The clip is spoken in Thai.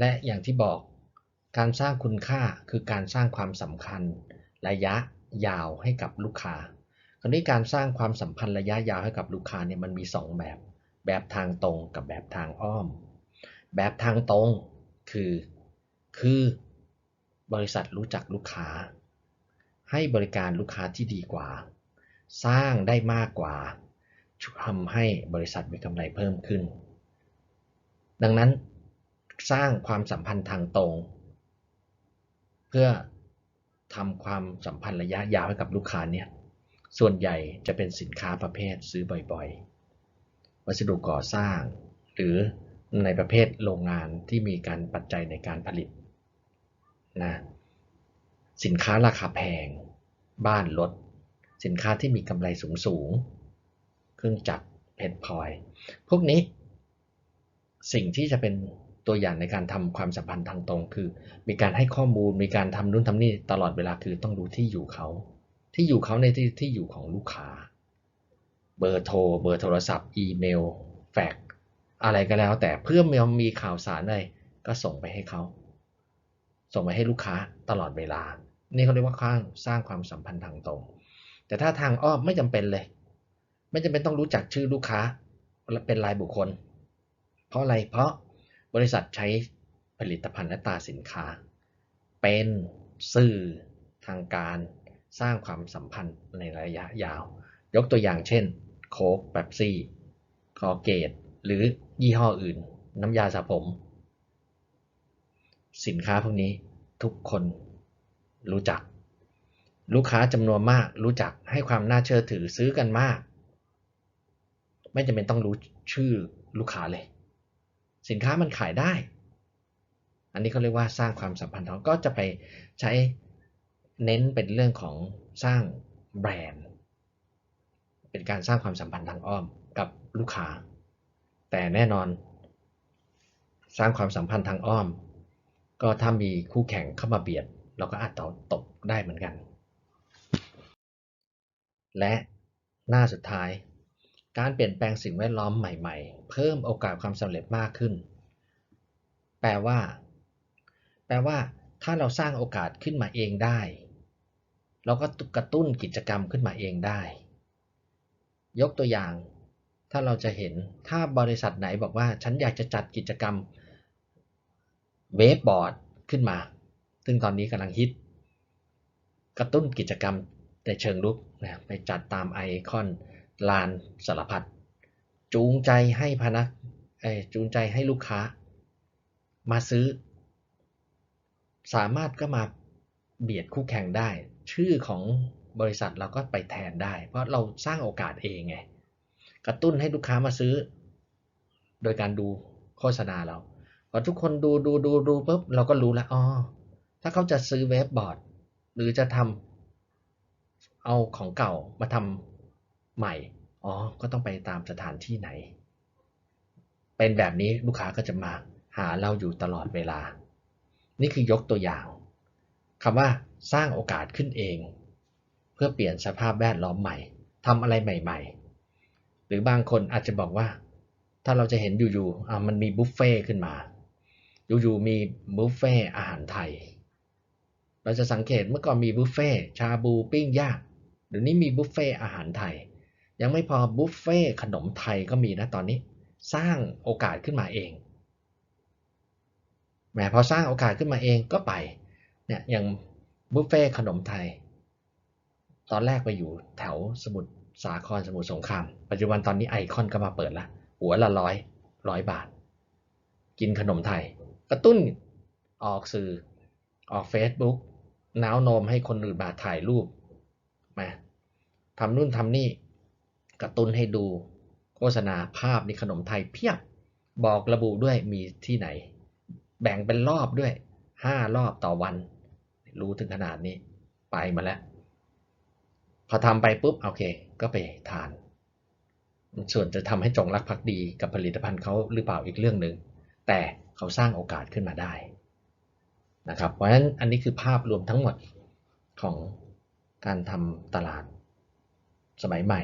และอย่างที่บอกการสร้างคุณค่าคือการสร้างความสำคัญ ระยะยาวให้กับลูกค้าคราวนี้การสร้างความสัมพันธ์ระยะยาวให้กับลูกค้าเนี่ยมันมี 2 แบบ แบบทางตรงกับแบบทางอ้อม แบบทางตรงคือ คือบริษัทรู้จักลูกค้า ให้บริการลูกค้าที่ดีกว่า สร้างได้มากกว่าทำให้บริษัทมีกำไรเพิ่มขึ้น ดังนั้น สร้างความสัมพันธ์ทางตรง เพื่อทำความสัมพันธ์ระยะยาวให้กับลูกค้าเนี่ยส่วนใหญ่จะเป็นสินค้าประเภทซื้อบ่อยๆ วัสดุก่อสร้าง หรือในประเภทโรงงานที่มีการปัจจัยในการผลิตนะสินค้าราคาแพง บ้านรถสินค้าที่มีกำไรสูงๆเครื่องจักรเพชรพลอย พวกนี้ สิ่งที่จะเป็น ตัวอย่างในการทำความสัมพันธ์ทางตรง คือ มีการให้ข้อมูลมีการทำนู่นทำนี่ตลอดเวลาคือต้องรู้ที่อยู่เขา ที่อยู่เขาในที่ที่อยู่ของลูกค้า เบอร์โทร เบอร์โทรศัพท์ อีเมล แฟกอะไรก็แล้ว แต่เพื่อมีข่าวสารอะไรก็ส่งไปให้เขา ส่งไปให้ลูกค้าตลอดเวลา นี่เขาเรียกว่าข้างสร้างความสัมพันธ์ทางตรง แต่ถ้าทางอ้อมไม่จำเป็นเลย ไม่จำเป็นต้องรู้จักชื่อลูกค้าเป็นรายบุคคล เพราะอะไรเพราะ บริษัทใช้ผลิตภัณฑ์และตาสินค้า เป็นสื่อทางการสร้างความสัมพันธ์ในระยะยาว ยกตัวอย่างเช่น โค้กแป๊บซี่คอเกตหรือยี่ห้ออื่น น้ำยาสระผม สินค้าพวกนี้ทุกคนรู้จัก ลูกค้าจำนวนมากรู้จักให้ความน่าเชื่อถือซื้อกันมาก ไม่จำเป็นต้องรู้ชื่อลูกค้าเลย สินค้ามันขายได้ อันนี้เขาเรียกว่าสร้างความสัมพันธ์ก็จะไปใช้เน้นเป็นเรื่องของสร้างแบรนด์ เป็นการสร้างความสัมพันธ์ทางอ้อมกับลูกค้า แต่แน่นอน สร้างความสัมพันธ์ทางอ้อม ก็ถ้ามีคู่แข่งเข้ามาเบียด เราก็อาจตกได้เหมือนกัน และหน้าสุดท้าย การเปลี่ยนแปลงสิ่งแวดล้อมใหม่ๆ เพิ่มโอกาสความสำเร็จมากขึ้น แปลว่า แปลว่า ถ้าเราสร้างโอกาสขึ้นมาเองได้ เราก็กระตุ้นกิจกรรมขึ้นมาเองได้ ยกตัวอย่าง ถ้าเราจะเห็น ถ้าบริษัทไหนบอกว่า ฉันอยากจะจัดกิจกรรมเวฟบอร์ดขึ้นมา ซึ่งตอนนี้กำลังฮิต กระตุ้นกิจกรรมในเชิงลุกนะไปจัดตามไอคอน ลานสารพัดจูงใจให้พนักจูงใจให้ลูกค้า มาซื้อ สามารถก็มาเบียดคู่แข่งได้ ชื่อของบริษัทเราก็ไปแทนได้ เพราะเราสร้างโอกาสเองไง กระตุ้นให้ลูกค้ามาซื้อ โดยการดูโฆษณาเราพอทุกคนดูดูดูดูปุ๊บเราก็รู้แล้วอ๋อถ้าเขาจะซื้อเว็บบอร์ด หรือจะทำเอาของเก่ามาทำ ใหม่ อ๋อ ก็ต้องไปตามสถานที่ไหน เป็นแบบนี้ลูกค้าก็จะมาหาเราอยู่ตลอดเวลา นี่คือยกตัวอย่างคำว่าสร้างโอกาสขึ้นเอง เพื่อเปลี่ยนสภาพแวดล้อมใหม่ทำอะไรใหม่ ๆ หรือบางคนอาจจะบอกว่า ถ้าเราจะเห็นอยู่ๆอ่ามันมีบุฟเฟ่ขึ้นมา อยู่ๆมีบุฟเฟ่อาหารไทย เราจะสังเกตเมื่อก่อนมีบุฟเฟ่ชาบูปิ้งย่างเดี๋ยวนี้มีบุฟเฟ่อาหารไทย ยังไม่พอบุฟเฟ่ขนมไทยก็มีนะตอนนี้ สร้างโอกาสขึ้นมาเองแหมพอสร้างโอกาสขึ้นมาเองก็ไปเนี่ยอย่างบุฟเฟ่ขนมไทย ตอนแรกไปอยู่แถวสมุทรสาครสมุทรสงคราม ปัจจุบันตอนนี้ไอคอนก็มาเปิดละหัวละร้อยร้อยบาท กินขนมไทย กระตุ้นออกสื่อออกเฟซบุ๊กน้าโนมให้คนอื่นมาถ่ายรูปมาทำนู่นทำนี่ กระตุ้นให้ดูโฆษณาภาพในขนมไทยเพียบบอกระบุด้วยมีที่ไหน แบ่งเป็นรอบด้วยห้ารอบต่อวัน รู้ถึงขนาดนี้ไปมาแล้ว พอทำไปปุ๊บโอเค ก็ไปทาน ส่วนจะทำให้จงรักภักดีกับผลิตภัณฑ์เขาหรือเปล่าอีกเรื่องหนึ่งแต่เขาสร้างโอกาสขึ้นมาได้นะครับเพราะฉะนั้นอันนี้คือภาพรวมทั้งหมดของการทำตลาดสมัยใหม่